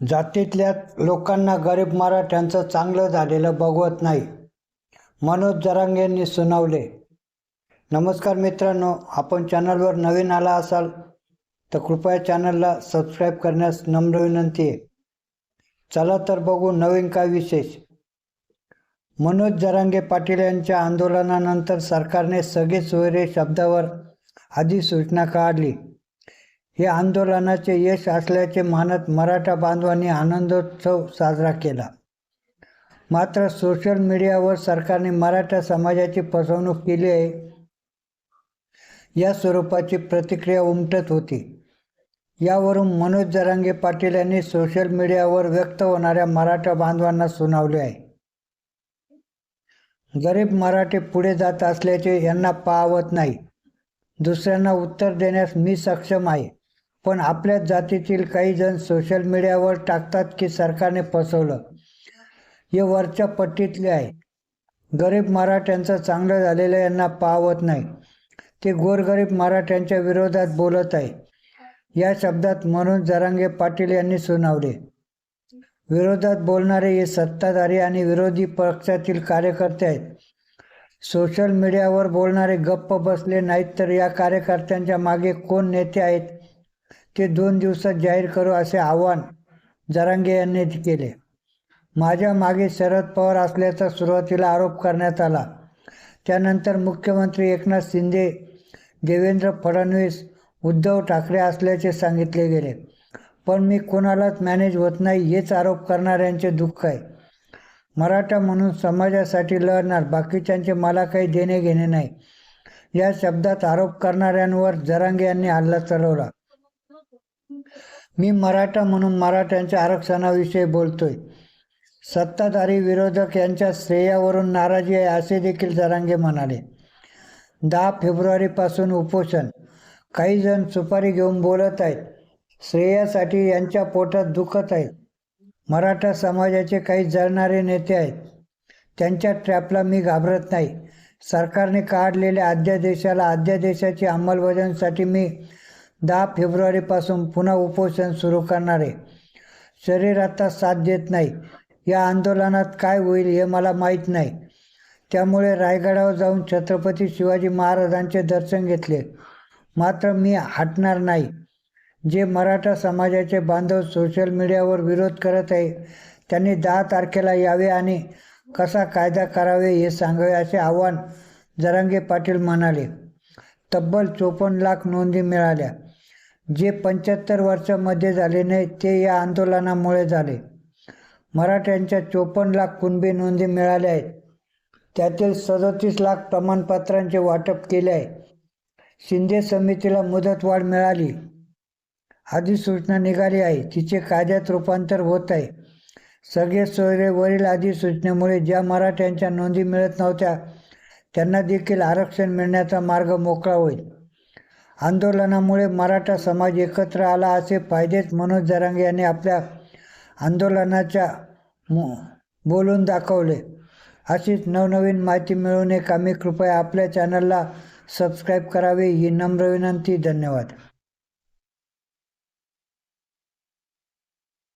जातीतल्या लोकांना गरीब मराठ्यांचं चांगलं झालेलं बघवत नाही मनोज जरांगे यांनी सुनावले. नमस्कार मित्रांनो आपण चॅनलवर नवीन आला असाल तर कृपया चॅनलला सबस्क्राईब करण्यास नम्र विनंती आहे. चला तर बघू नवीन काय विशेष. मनोज जरांगे पाटील यांच्या आंदोलनानंतर सरकारने सगळे सोयरे शब्दावर अधिसूचना काढली. हे आंदोलनाचे यश असल्याचे मानत मराठा बांधवांनी आनंदोत्सव साजरा केला. मात्र सोशल मीडियावर सरकारने मराठा समाजाची फसवणूक केली आहे या स्वरूपाची प्रतिक्रिया उमटत होती. यावरून मनोज जरांगे पाटील यांनी सोशल मीडियावर व्यक्त होणाऱ्या मराठा बांधवांना सुनावले आहे. गरीब मराठे पुढे जात असल्याचे यांना पाहवत नाही. दुसऱ्यांना उत्तर देण्यास मी सक्षम आहे. पण आपल्याच जातीतील काही जण सोशल मीडियावर टाकतात की सरकारने फसवलं. हे वरच्या पट्टीतले आहे. गरीब मराठ्यांचं चांगलं झालेलं यांना पावत नाही. ते गोरगरीब मराठ्यांच्या विरोधात बोलत आहे. या शब्दात म्हणून जरांगे पाटील यांनी सुनावले. विरोधात बोलणारे हे सत्ताधारी आणि विरोधी पक्षातील कार्यकर्ते आहेत. सोशल मीडियावर बोलणारे गप्प बसले नाहीत तर या कार्यकर्त्यांच्या मागे कोण नेते आहेत? ते दोन दिवसात जाहीर करू असे आवाहन जरांगे यांनी केले. माझ्या मागे शरद पवार असल्याचा सुरुवातीला आरोप करण्यात आला. त्यानंतर मुख्यमंत्री एकनाथ शिंदे देवेंद्र फडणवीस उद्धव ठाकरे असल्याचे सांगितले गेले. पण मी कोणालाच मॅनेज होत नाही हेच आरोप करणाऱ्यांचे दुःख आहे. मराठा म्हणून समाजासाठी लढणार बाकीच्यांचे मला काही देणे घेणे नाही. या शब्दात आरोप करणाऱ्यांवर जरांगे यांनी हल्ला चालवला मी मराठा म्हणून मराठ्यांच्या आरक्षणाविषयी बोलतोय. सत्ताधारी विरोधक यांच्या श्रेयावरून नाराजी आहे असे देखील जरांगे म्हणाले. दहा फेब्रुवारीपासून उपोषण. काही जण सुपारी घेऊन बोलत आहेत. श्रेयासाठी यांच्या पोटात दुखत आहेत मराठा समाजाचे काही जळणारे नेते आहेत. त्यांच्या ट्रॅपला मी घाबरत नाही. सरकारने काढलेल्या अध्यादेशाला अध्यादेशाची अंमलबजावणीसाठी मी दहा फेब्रुवारीपासून पुन्हा उपोषण सुरू करणार. आहे शरीर आता साथ देत नाही. या आंदोलनात काय होईल हे मला माहीत नाही. त्यामुळे रायगडावर जाऊन छत्रपती शिवाजी महाराजांचे दर्शन घेतले. मात्र मी हटणार नाही. जे मराठा समाजाचे बांधव सोशल मीडियावर विरोध करत आहे त्यांनी दहा तारखेला यावे आणि कसा कायदा करावे हे सांगावे असे आव्हान जरांगे पाटील म्हणाले. तब्बल चोपन्न लाख नोंदी मिळाल्या. जे पंच्याहत्तर वर्षामध्ये झाले नाही ते या आंदोलनामुळे झाले. मराठ्यांच्या चोपन्न लाख कुणबी नोंदी मिळाल्या आहेत. त्यातील सदतीस लाख प्रमाणपत्रांचे वाटप केले आहे. शिंदे समितीला मुदतवाढ मिळाली. अधिसूचना निघाली आहे. तिचे कायद्यात रूपांतर होत आहे. सगळे सोयरे वरील अधिसूचनेमुळे ज्या मराठ्यांच्या नोंदी मिळत नव्हत्या त्यांना देखील आरक्षण मिळण्याचा मार्ग मोकळा होईल. आंदोलनामुळे मराठा समाज एकत्र आला असे फायदेच मनोज जरांगे यांनी आपल्या आंदोलनाच्या बोलून दाखवले. अशीच नवनवीन माहिती मिळवणे कामी कृपया आपल्या चॅनलला सबस्क्राईब करावे ही नम्र विनंती धन्यवाद.